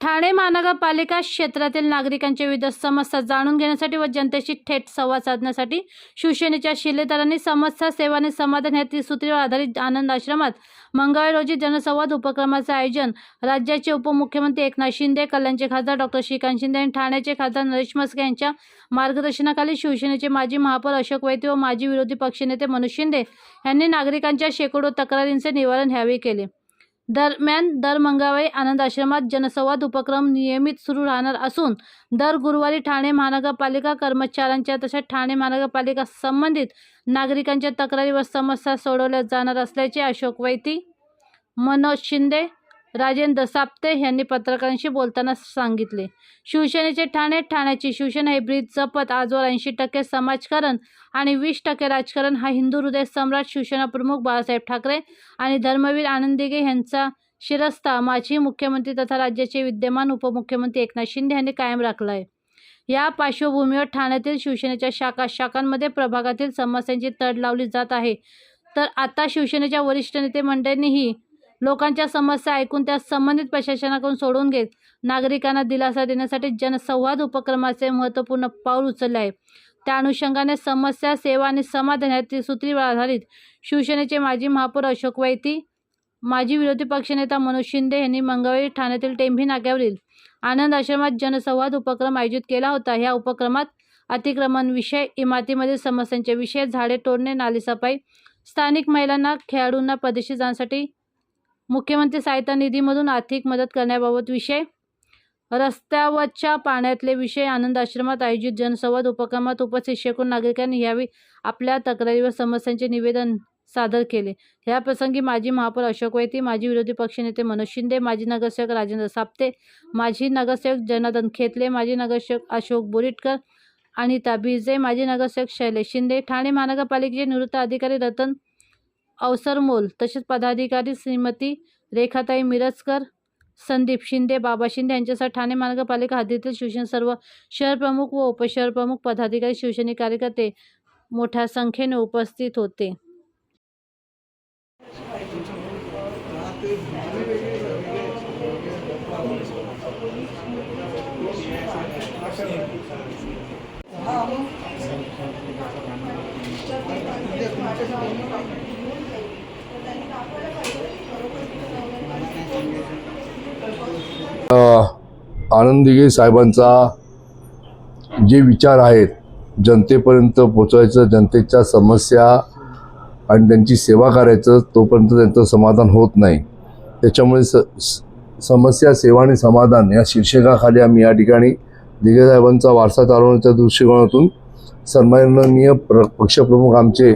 ठाणे महानगरपालिका क्षेत्रातील नागरिकांच्या विविध समस्या जाणून घेण्यासाठी व जनतेशी थेट संवाद साधण्यासाठी शिवसेनेच्या शिलेदारांनी समस्या सेवा आणि समाधान या त्रिसूत्रीवर आधारित आनंद आश्रमात मंगळवारी रोजी जनसंवाद उपक्रमाचे आयोजन राज्याचे उपमुख्यमंत्री एकनाथ शिंदे कल्याणचे खासदार डॉक्टर श्रीकांत शिंदे आणि ठाण्याचे खासदार नरेश मस्के यांच्या मार्गदर्शनाखाली शिवसेनेचे माजी महापौर अशोक वैद्य व माजी विरोधी पक्षनेते मनोज शिंदे यांनी नागरिकांच्या शेकडो तक्रारींचे निवारण ह्यावेळी केले. दरम्यान दर मंगळवारी आनंद आश्रमात जनसंवाद उपक्रम नियमित सुरू राहणार असून दर गुरुवारी ठाणे महानगरपालिका कर्मचाऱ्यांच्या तसेच ठाणे महानगरपालिका संबंधित नागरिकांच्या तक्रारी व समस्या सोडवल्या जाणार असल्याचे अशोक वैती मनोज शिंदे राजेंद्र साप्ते यांनी पत्रकारांशी बोलताना सांगितले शिवसेनेचे ठाणे ठाण्याची शिवसेना हे ब्रीद जपत आजवर ऐंशी टक्के समाजकारण आणि वीस टक्के राजकारण हा हिंदू हृदय सम्राट शिवसेना प्रमुख बाळासाहेब ठाकरे आणि धर्मवीर आनंदिगे यांचा शिरस्ता माजी मुख्यमंत्री तथा राज्याचे विद्यमान उपमुख्यमंत्री एकनाथ शिंदे यांनी कायम राखला आहे या पार्श्वभूमीवर ठाण्यातील शिवसेनेच्या शाखा शाखांमध्ये प्रभागातील समस्यांची तड लावली जात आहे. तर आता शिवसेनेच्या वरिष्ठ नेते मंडळींनीही लोकांच्या समस्या ऐकून त्या संबंधित प्रशासनाकडून सोडून घेत नागरिकांना दिलासा देण्यासाठी जनसंवाद उपक्रमाचे महत्त्वपूर्ण पाऊल उचलले आहे. त्या अनुषंगाने समस्या सेवा आणि समाधान सूत्रीवर आधारित शिवसेनेचे माजी महापौर अशोक वैती माजी विरोधी पक्षनेता मनोज शिंदे यांनी मंगळवारी ठाण्यातील टेंभी नाक्यावरील आनंद आश्रमात जनसंवाद उपक्रम आयोजित केला होता. ह्या उपक्रमात अतिक्रमण विषय इमारतीमधील समस्यांचे विषय झाडे तोडणे नालेसफाई स्थानिक महिलांना खेळाडूंना परदेशी जाण्यासाठी मुख्यमंत्री सहायता निधीमधून आर्थिक मदत करण्याबाबत विषय? रस्त्यावरच्या पाण्यातले विषय आनंद आश्रमात आयोजित जनसंवाद उपक्रमात उपस्थित शेकडो नागरिकांनी यावेळी आपल्या तक्रारी व समस्यांचे निवेदन सादर केले. या प्रसंगी माजी महापौर अशोक वैती माजी विरोधी पक्षनेते मनोज शिंदे माजी नगरसेवक राजेंद्र साप्ते माजी नगरसेवक जनार्दन खेतले माजी नगरसेवक अशोक बोरिटकर अनिता बिर्जे माजी नगरसेवक शैलेश शिंदे ठाणे महानगरपालिकेचे निवृत्त अधिकारी रतन अवसरमोल तसेच पदाधिकारी श्रीमती रेखाताई मिरजकर संदीप शिंदे बाबा शिंदे यांच्यासह ठाणे महानगरपालिका हद्दीतील शिवसेना सर्व शहर प्रमुख व उपशहर प्रमुख पदाधिकारी शिवसैनिक कार्यकर्ते मोठ्या संख्येने उपस्थित होते. आनंद दिघे साहेबांचा जे विचार आहेत जनतेपर्यंत पोचवायचं जनतेच्या समस्या आणि त्यांची सेवा करायचं तोपर्यंत त्यांचं समाधान होत नाही. त्याच्यामुळे स स- समस्या सेवा आणि समाधान या शीर्षकाखाली आम्ही या ठिकाणी दिघे साहेबांचा वारसा चालवण्याच्या दृष्टिकोनातून सन्माननीय प्र पक्षप्रमुख आमचे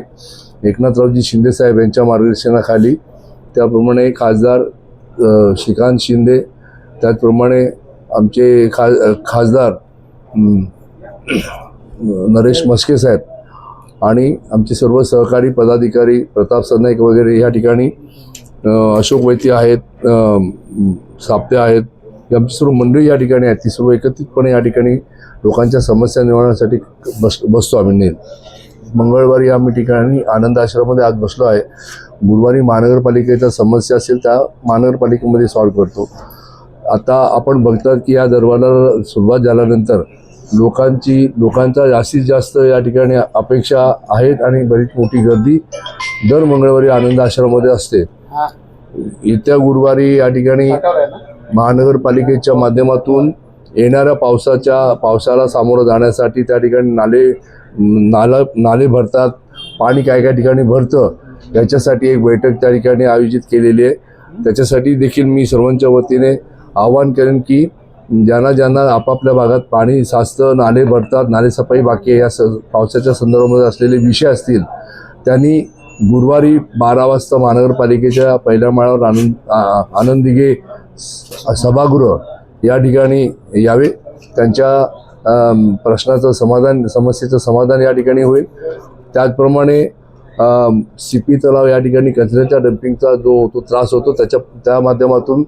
एकनाथरावजी शिंदेसाहेब यांच्या मार्गदर्शनाखाली त्याप्रमाणे खासदार श्रीकांत शिंदे त्याचप्रमाणे आमचे खा खासदार नरेश मस्के साहेब आणि आमचे सर्व सहकारी पदाधिकारी प्रताप सरनाईक वगैरे या ठिकाणी अशोक वैती आहेत साप्ते आहेत. आमची सर्व मंडळी या ठिकाणी आहेत. ती सर्व एकत्रितपणे या ठिकाणी लोकांच्या समस्या निवारण्यासाठी बस बसतो आम्ही नेहमी. मंगळवारी आम्ही ठिकाणी आनंद आश्रममध्ये आज बसलो आहे. गुरुवारी महानगरपालिकेच्या समस्या असेल त्या महानगरपालिकेमध्ये सॉल्व्ह करतो. आता आपण बघतात की या दरबाराला सुरुवात झाल्यानंतर लोकांची लोकांचा जास्तीत जास्त या ठिकाणी अपेक्षा आहेत आणि बरीच मोठी गर्दी दर मंगळवारी आनंद आश्रमामध्ये असते. येत्या गुरुवारी या ठिकाणी महानगरपालिकेच्या माध्यमातून येणाऱ्या पावसाच्या पावसाला सामोरं जाण्यासाठी त्या ठिकाणी नाले नाला नाले भरतात पाणी काय काय ठिकाणी भरतं याच्यासाठी एक बैठक त्या ठिकाणी आयोजित केलेली आहे. त्याच्यासाठी देखील मी सर्वांच्या वतीने आवाहन करेन की ज्यांना ज्यांना आपापल्या भागात पाणी साचतं नाले भरतात नालेसफाई बाकी या स पावसाच्या संदर्भामध्ये असलेले विषय असतील त्यांनी गुरुवारी बारा वाजता महानगरपालिकेच्या पहिल्या माळावर आनंद आ- स- सभागृह या ठिकाणी यावे. त्यांच्या प्रश्नाचं समाधान समस्येचं समाधान या ठिकाणी होईल. त्याचप्रमाणे सिपी तलाव या ठिकाणी कचऱ्याच्या डम्पिंगचा जो तो त्रास होतो त्याच्या त्या माध्यमातून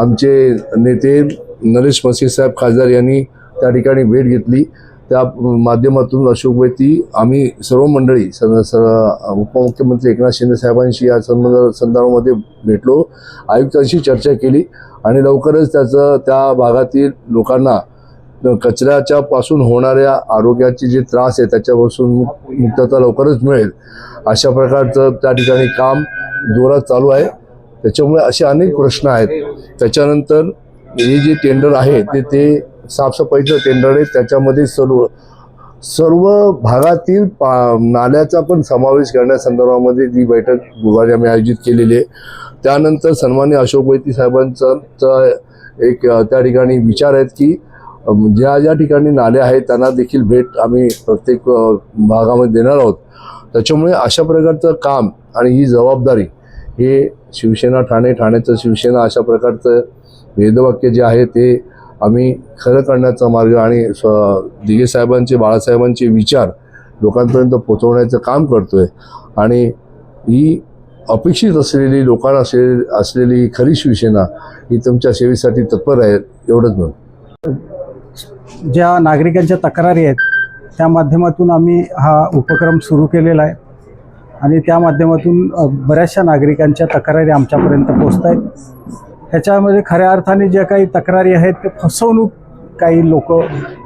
आमचे नेते नरेश मस्के साहेब खासदार यांनी त्या ठिकाणी भेट घेतली. त्या माध्यमातून अशोक वैती आम्ही सर्व मंडळी स सर्व उपमुख्यमंत्री एकनाथ शिंदे साहेबांशी या संबंध संदर्भामध्ये भेटलो. आयुक्तांशी चर्चा केली आणि लवकरच त्याचं त्या भागातील लोकांना कचऱ्याच्या पासून होणाऱ्या आरोग्याचे जे त्रास आहे त्याच्यापासून मुक्तता लवकरच मिळेल. अशा प्रकारचं त्या ठिकाणी काम जोरात चालू आहे. त्याच्यामुळे असे अनेक प्रश्न आहेत. त्याच्यानंतर हे जे टेंडर आहे ते ते साफसफाईचं टेंडर आहे. त्याच्यामध्ये सर्व सर्व भागातील पा नाल्याचा पण समावेश करण्यासंदर्भामध्ये जी बैठक गुरुवारी आम्ही आयोजित केलेली आहे. त्यानंतर सन्मान्य अशोक वैती साहेबांचा एक त्या ठिकाणी विचार आहेत की ज्या ज्या ठिकाणी नाले आहेत त्यांना देखील भेट आम्ही प्रत्येक भागामध्ये देणार आहोत. त्याच्यामुळे अशा प्रकारचं काम आणि ही जबाबदारी हे शिवसेना ठाणे ठाण्याचं शिवसेना अशा प्रकारचं वेदवाक्य जे आहे ते आम्ही खरं करण्याचा मार्ग आणि स्व दिघे साहेबांचे बाळासाहेबांचे विचार लोकांपर्यंत पोचवण्याचं काम करतोय. आणि ही अपेक्षित असलेली लोकांना असले असलेली खरी शिवसेना ही तुमच्या सेवेसाठी तत्पर आहे एवढंच म्हणून. ज्या नागरिकांच्या तक्रारी आहेत त्या माध्यमातून आम्ही हा उपक्रम सुरू केलेला आहे. आणि त्या माध्यमातून बऱ्याचशा नागरिकांच्या तक्रारी आमच्यापर्यंत पोचत आहेत ह्याच्यामध्ये खऱ्या अर्थाने ज्या काही तक्रारी आहेत ते फसवणूक काही लोक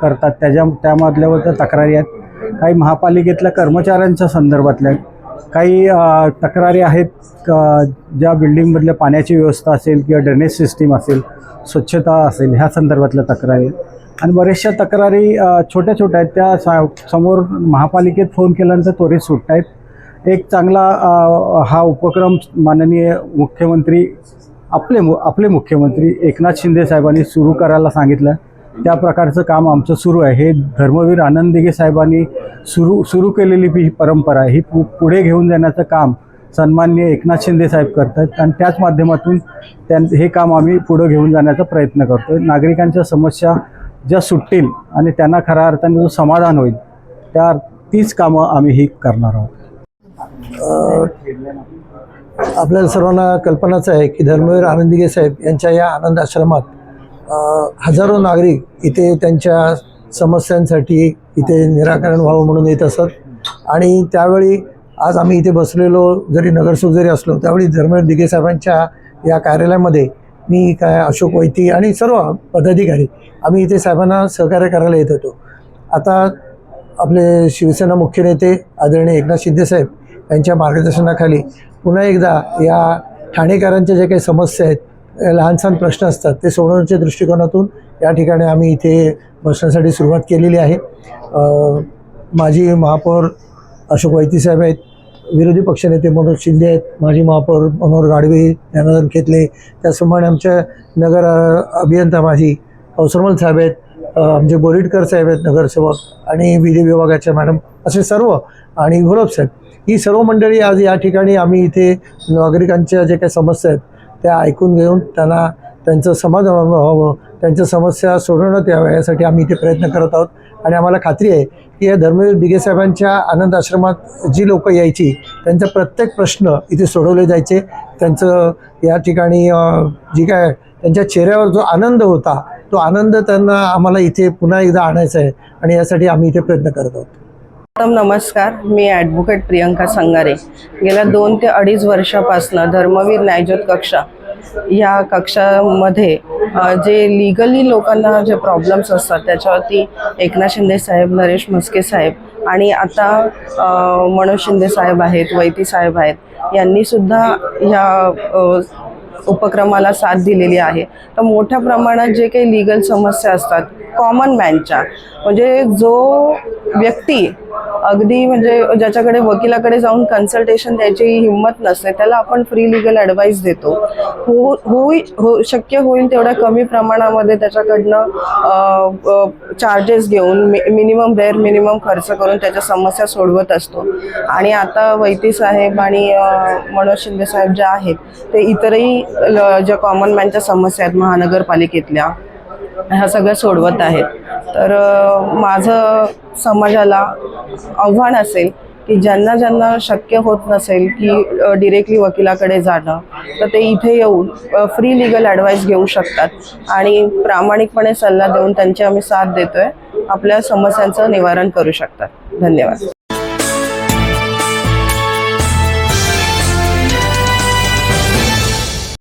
करतात. त्याच्या त्यामधल्यावर त्या तक्रारी आहेत. काही महापालिकेतल्या कर्मचाऱ्यांच्या संदर्भातल्या आहेत. काही तक्रारी आहेत ज्या बिल्डिंगमधल्या पाण्याची व्यवस्था असेल किंवा ड्रेनेज सिस्टीम असेल स्वच्छता असेल ह्या संदर्भातल्या तक्रारी आहेत. आणि बऱ्याचशा तक्रारी छोट्या छोट्या आहेत. त्या सा समोर महापालिकेत फोन केल्यानंतर त्वरित सुटत आहेत एक चांगला हा उपक्रम माननीय मुख्यमंत्री आपले मु आपले मुख्यमंत्री एकनाथ शिंदे साहेबांनी सुरू करायला सांगितलं. त्या प्रकारचं काम आमचं सुरू आहे. हे धर्मवीर आनंद दिघे साहेबांनी सुरू सुरू केलेली ही परंपरा आहे. ही पु पुढे घेऊन जाण्याचं काम सन्मान्य एकनाथ शिंदे साहेब करतात आणि त्याच माध्यमातून त्यां हे काम आम्ही पुढं घेऊन जाण्याचा प्रयत्न करतो नागरिकांच्या समस्या ज्या सुटतील आणि त्यांना खऱ्या अर्थाने जो समाधान होईल त्या तीच कामं आम्ही ही करणार आहोत. आपल्याला सर्वांना कल्पनाच आहे की धर्मवीर आनंदिगे साहेब यांच्या या आनंद आश्रमात हजारो नागरिक इथे त्यांच्या समस्यांसाठी इथे निराकरण व्हावं म्हणून येत असत. आणि त्यावेळी आज आम्ही इथे बसलेलो जरी नगरसेवक जरी असलो त्यावेळी धर्मवीर दिघे साहेबांच्या या कार्यालयामध्ये मी काय अशोक वैती आणि सर्व पदाधिकारी आम्ही इथे साहेबांना सहकार्य करायला येत होतो. आता आपले शिवसेना मुख्य नेते आदरणीय एकनाथ शिंदे साहेब यांच्या मार्गदर्शनाखाली पुन्हा एकदा या ठाणेकरांच्या ज्या काही समस्या आहेत लहान सहान प्रश्न असतात ते सोडवण्याच्या दृष्टिकोनातून या ठिकाणी आम्ही इथे बसण्यासाठी सुरुवात केलेली आहे. माजी महापौर अशोक वैतीसाहेब आहेत विरोधी पक्षनेते मनोज शिंदे आहेत माजी महापौर मनोहर गाडवे ज्ञानोदन खेतले त्याचप्रमाणे आमच्या नगर अभियंता माजी अवसरमल साहेब आहेत आमचे बोरिटकर साहेब आहेत नगरसेवक आणि विधी विभागाच्या मॅडम असे सर्व आणि गुलाब साहेब ही सर्व मंडळी आज या ठिकाणी आम्ही इथे नागरिकांच्या जे काही समस्या आहेत त्या ऐकून घेऊन त्यांना त्यांचं समाधान व्हावं त्यांच्या समस्या सोडवण्यात याव्या यासाठी आम्ही इथे प्रयत्न करत आहोत. आणि आम्हाला खात्री आहे की या धर्मवीर बिगेसाहेबांच्या आनंद आश्रमात जी लोक यायची त्यांचा प्रत्येक प्रश्न इथे सोडवले जायचे. त्यांचं या ठिकाणी जी काय त्यांच्या चेहऱ्यावर जो आनंद होता तो आनंद त्यांना आम्हाला इथे पुन्हा एकदा आणायचा आहे. आणि यासाठी आम्ही इथे प्रयत्न करत आहोत. नमस्कार मी ॲडव्होकेट प्रियंका संगारे. गेल्या दोन ते अडीच वर्षापासनं धर्मवीर न्यायज्योत कक्षा या कक्षामध्ये जे लिगली लोकांना जे प्रॉब्लेम्स असतात त्याच्यावरती एकनाथ शिंदे साहेब नरेश म्हस्के साहेब आणि आता मनोज शिंदे साहेब आहेत वैती साहेब आहेत यांनीसुद्धा ह्या उपक्रमाला साथ दिलेली आहे. तर मोठ्या प्रमाणात जे काही लिगल समस्या असतात कॉमन मॅनच्या म्हणजे जो व्यक्ती अगदी म्हणजे ज्याच्याकडे वकिलाकडे जाऊन कन्सल्टेशन द्यायची हिंमत नसते त्याला आपण फ्री लिगल ॲडवाईस देतो. हो होई हो शक्य होईल तेवढ्या कमी प्रमाणामध्ये त्याच्याकडनं चार्जेस घेऊन मि मिनिमम बेअर मिनिमम खर्च करून त्याच्या समस्या सोडवत असतो. आणि आता वैती साहेब आणि मनोज शिंदे साहेब ज्या आहेत ते इतरही ल- ज्या कॉमन मॅनच्या समस्या आहेत महानगरपालिकेतल्या ह्या सगळ्या सोडवत आहेत. तर माझं समाजाला आव्हान असेल की ज्यांना ज्यांना शक्य होत नसेल की डिरेक्टली वकिलाकडे जाणं तर ते इथे येऊन फ्री लिगल ॲडवाईस घेऊ शकतात. आणि प्रामाणिकपणे सल्ला देऊन त्यांची आम्ही साथ देतोय. आपल्या समस्यांचं निवारण करू शकतात. धन्यवाद.